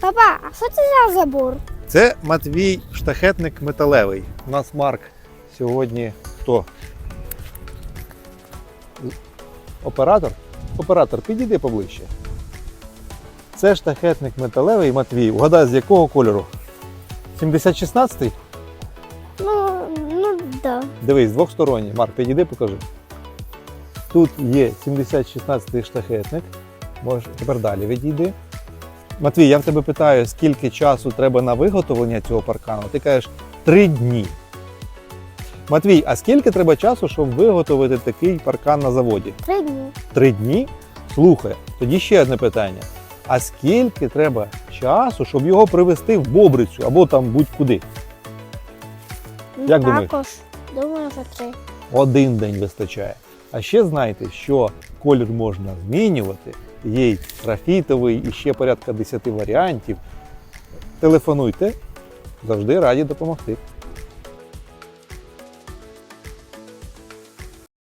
Папа, а що це за забор? Це Матвій штахетник металевий. У нас Марк сьогодні хто? Оператор? Оператор, підійди поближче. Це штахетник металевий Матвій. Угадай, з якого кольору? 7016? Ну, ну да. Дивись, двохсторонній. Марк, підійди, покажи. Тут є 7016 штахетник. Можеш тепер далі відійди. Матвій, я в тебе питаю, скільки часу треба на виготовлення цього паркану? Ти кажеш три дні. Матвій, а скільки треба часу, щоб виготовити такий паркан на заводі? Три дні. Три дні? Слухай, тоді ще одне питання. А скільки треба часу, щоб його привезти в Бобрицю або там будь-куди? Ну, Як думаєш? Також. Думаю, що три. Один день вистачає. А ще знайте, що колір можна змінювати. Є графітовий, і ще порядка 10 варіантів. Телефонуйте, завжди раді допомогти.